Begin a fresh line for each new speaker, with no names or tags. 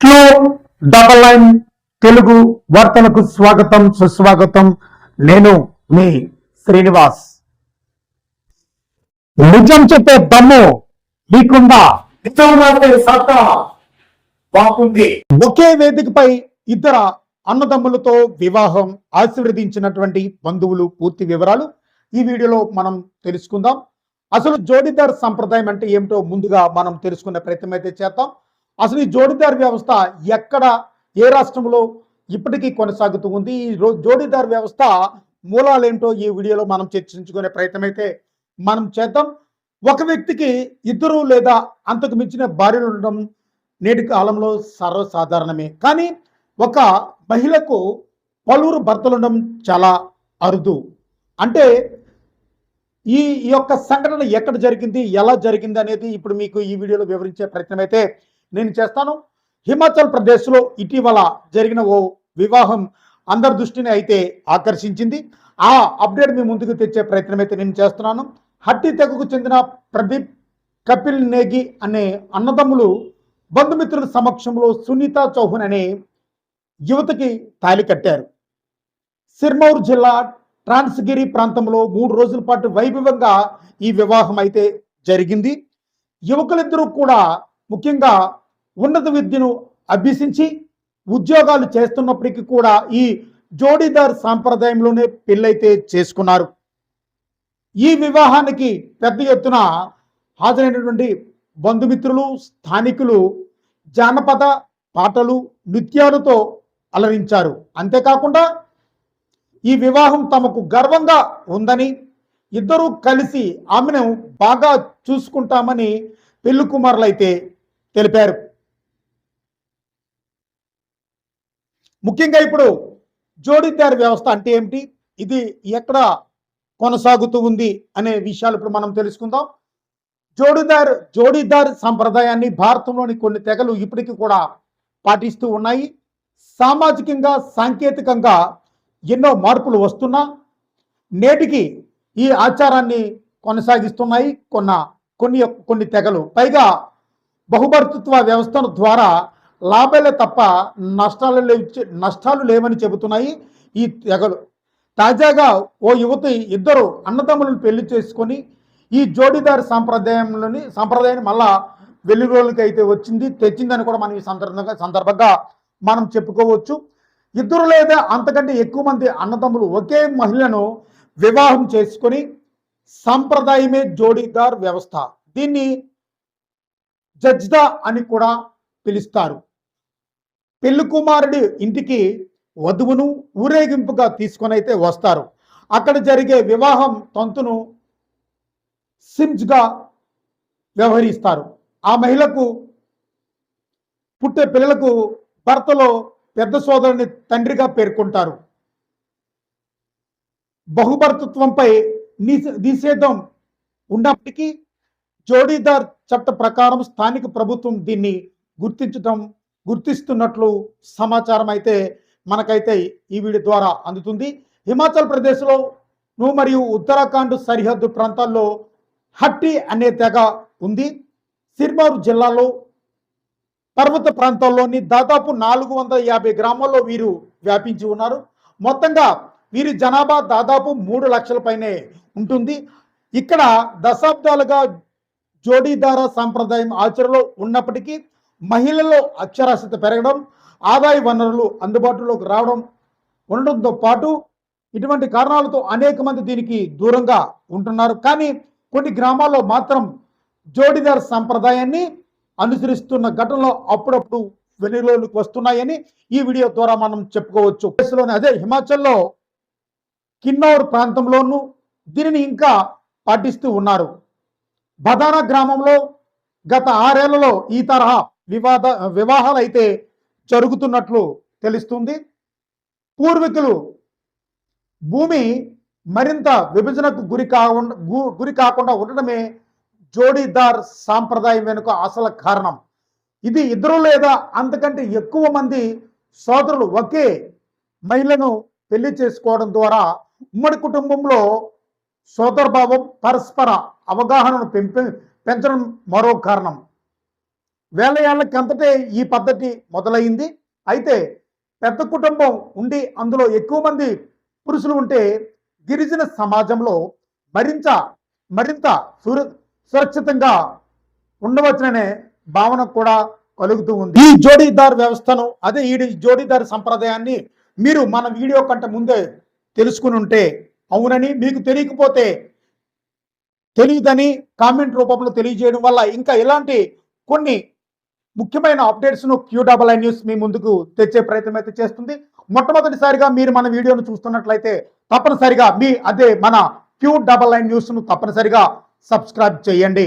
Queue double line Telugu వార్తలకు స్వాగతం సుస్వాగతం. నేను మీ శ్రీనివాస్. నిజం చెప్పే దమ్ము మీకుందా. బాగుంది ఒకే వేదికపై ఇద్దర అన్నదమ్ములతో వివాహం ఆశీర్వదించినటువంటి బంధువులు పూర్తి వివరాలు ఈ వీడియోలో మనం తెలుసుకుందాం. అసలు జోడిదార్ సంప్రదాయం అంటే ఏమిటో ముందుగా మనం తెలుసుకునే ప్రయత్నం అయితే చేద్దాం. అసలు ఈ జోడీదార్ వ్యవస్థ ఎక్కడ ఏ రాష్ట్రంలో ఇప్పటికీ కొనసాగుతూ ఉంది? ఈ రో- వ్యవస్థ మూలాలేంటో ఈ వీడియోలో మనం చర్చించుకునే ప్రయత్నం అయితే మనం చేద్దాం. ఒక వ్యక్తికి ఇద్దరు లేదా అంతకు మించిన భార్యలు ఉండడం నేటి కాలంలో సర్వసాధారణమే. కానీ ఒక మహిళకు పలువురు భర్తలు ఉండడం చాలా అరుదు. అంటే ఈ ఈ యొక్క సంఘటన ఎక్కడ జరిగింది ఎలా జరిగింది అనేది ఇప్పుడు మీకు ఈ వీడియోలో వివరించే ప్రయత్నం అయితే నేను చేస్తాను. హిమాచల్ ప్రదేశ్లో ఇటీవల జరిగిన ఓ వివాహం అందరి దృష్టిని అయితే ఆకర్షించింది. ఆ అప్డేట్ మీ ముందుకు తెచ్చే ప్రయత్నం అయితే నేను చేస్తున్నాను. హట్టి తెగకు చెందిన ప్రదీప్ కపిల్ నేగి అనే అన్నదమ్ములు బంధుమిత్రుల సమక్షంలో సునీత చౌహాన్ అనే యువతకి తాలి కట్టారు. సిర్మౌర్ జిల్లా ట్రాన్స్గిరి ప్రాంతంలో మూడు రోజుల పాటు వైభవంగా ఈ వివాహం అయితే జరిగింది. యువకులిద్దరూ కూడా ముఖ్యంగా ఉన్నత విద్యను అభ్యసించి ఉద్యోగాలు చేస్తున్నప్పటికీ కూడా ఈ జోడీదార్ సాంప్రదాయంలోనే పెళ్ళైతే చేసుకున్నారు. ఈ వివాహానికి పెద్ద ఎత్తున హాజరైనటువంటి బంధుమిత్రులు స్థానికులు జానపద పాటలు నృత్యాలతో అలరించారు. అంతేకాకుండా ఈ వివాహం తమకు గర్వంగా ఉందని ఇద్దరూ కలిసి ఆమెను బాగా చూసుకుంటామని పెళ్ళి కుమారులు అయితే తెలిపారు. ముఖ్యంగా ఇప్పుడు జోడీదార్ వ్యవస్థ అంటే ఏమిటి? ఇది ఎక్కడ కొనసాగుతూ ఉంది అనే విషయాలు ఇప్పుడు మనం తెలుసుకుందాం. జోడీదార్ జోడీదార్ సంప్రదాయాన్ని భారతంలోని కొన్ని తెగలు ఇప్పటికీ కూడా పాటిస్తూ ఉన్నాయి. సామాజికంగా సాంకేతికంగా ఎన్నో మార్పులు వస్తున్నా నేటికి ఈ ఆచారాన్ని కొనసాగిస్తున్నాయి కొన్న కొన్ని కొన్ని తెగలు. పైగా బహుభర్తృత్వ వ్యవస్థ ద్వారా లాభాలే తప్ప నష్టాలు నష్టాలు లేవని చెబుతున్నాయి ఈ తెగలు. తాజాగా ఓ యువతి ఇద్దరు అన్నదమ్ములను పెళ్ళి చేసుకొని ఈ జోడీదార్ సాంప్రదాయంలోని సాంప్రదాయాన్ని మళ్ళా వెలుగులోకి అయితే వచ్చింది తెచ్చిందని కూడా మనం ఈ సందర్భంగా సందర్భంగా మనం చెప్పుకోవచ్చు. ఇద్దరు లేదా అంతకంటే ఎక్కువ మంది అన్నదమ్ములు ఒకే మహిళను వివాహం చేసుకొని సంప్రదాయమే జోడీదార్ వ్యవస్థ. దీన్ని జజ్దా అని కూడా పిలుస్తారు. పెళ్ళి కుమారుడి ఇంటికి వధువును ఊరేగింపుగా తీసుకొని అయితే వస్తారు. అక్కడ జరిగే వివాహం తంతును సిమ్స్గా వ్యవహరిస్తారు. ఆ మహిళకు పుట్టే పిల్లలకు భర్తలో పెద్ద సోదరుని తండ్రిగా పేర్కొంటారు. బహుభర్తృత్వంపై నిషే- నిషేధం ఉన్నప్పటికీ జోడీదార్ చట్ట ప్రకారం స్థానిక ప్రభుత్వం దీన్ని గుర్తించడం గుర్తిస్తున్నట్లు సమాచారం అయితే మనకైతే ఈ వీడియో ద్వారా అందుతుంది. హిమాచల్ ప్రదేశ్లో ను మరియు ఉత్తరాఖండ్ సరిహద్దు ప్రాంతాల్లో హట్టి అనే తెగ ఉంది. సిర్మౌర్ జిల్లాలో పర్వత ప్రాంతాల్లోని దాదాపు నాలుగు వందల యాభై గ్రామాల్లో వీరు వ్యాపించి ఉన్నారు. మొత్తంగా వీరి జనాభా దాదాపు మూడు లక్షల పైనే ఉంటుంది. ఇక్కడ దశాబ్దాలుగా జోడీదార సాంప్రదాయం ఆచరణలో ఉన్నప్పటికీ మహిళల్లో అక్షరాస్యత పెరగడం ఆదాయ వనరులు అందుబాటులోకి రావడం ఉండడంతో పాటు ఇటువంటి కారణాలతో అనేక మంది దీనికి దూరంగా ఉంటున్నారు. కానీ కొన్ని గ్రామాల్లో మాత్రం జోడీదార్ సంప్రదాయాన్ని అనుసరిస్తున్న ఘటనలో అప్పుడప్పుడు వెలుగులోకి వస్తున్నాయని ఈ వీడియో ద్వారా మనం చెప్పుకోవచ్చు. దేశంలోని అదే హిమాచల్లో కిన్నౌర్ ప్రాంతంలోనూ దీనిని ఇంకా పాటిస్తూ ఉన్నారు. బదానా గ్రామంలో గత ఆరేళ్ళలో ఈ తరహా వివాద వివాహాలు అయితే జరుగుతున్నట్లు తెలుస్తుంది. పూర్వీకులు భూమి మరింత విభజనకు గురి కాకుండా గు- గురి కాకుండా ఉండడమే జోడీదార్ సాంప్రదాయం వెనుక అసలు కారణం. ఇది ఇద్దరు లేదా అంతకంటే ఎక్కువ మంది సోదరులు ఒకే మహిళను పెళ్ళి చేసుకోవడం ద్వారా ఉమ్మడి కుటుంబంలో సోదరభావం పరస్పర అవగాహనను పెంప పెంచడం మరో కారణం. వేల ఏళ్ళకంతటే ఈ పద్ధతి మొదలైంది అయితే పెద్ద కుటుంబం ఉండి అందులో ఎక్కువ మంది పురుషులు ఉంటే గిరిజన సమాజంలో మరింత మరింత సుర సురక్షితంగా ఉండవచ్చుననే భావన కూడా కలుగుతూ ఉంది. ఈ జోడీదార్ వ్యవస్థను అదే ఈ జోడీదార్ సంప్రదాయాన్ని మీరు మన వీడియో కంటే ముందే తెలుసుకుని ఉంటే అవునని మీకు తెలియకపోతే తెలియదని కామెంట్ రూపంలో తెలియజేయడం వల్ల ఇంకా ఇలాంటి కొన్ని ముఖ్యమైన అప్డేట్స్ను క్యూ డబల్ ఐ న్యూస్ మీ ముందుకు తెచ్చే ప్రయత్నం అయితే చేస్తుంది. మొట్టమొదటిసారిగా మీరు మన వీడియోను చూస్తున్నట్లయితే తప్పనిసరిగా మీ అదే మన క్యూ డబల్ ఐ న్యూస్ను తప్పనిసరిగా సబ్స్క్రైబ్ చేయండి.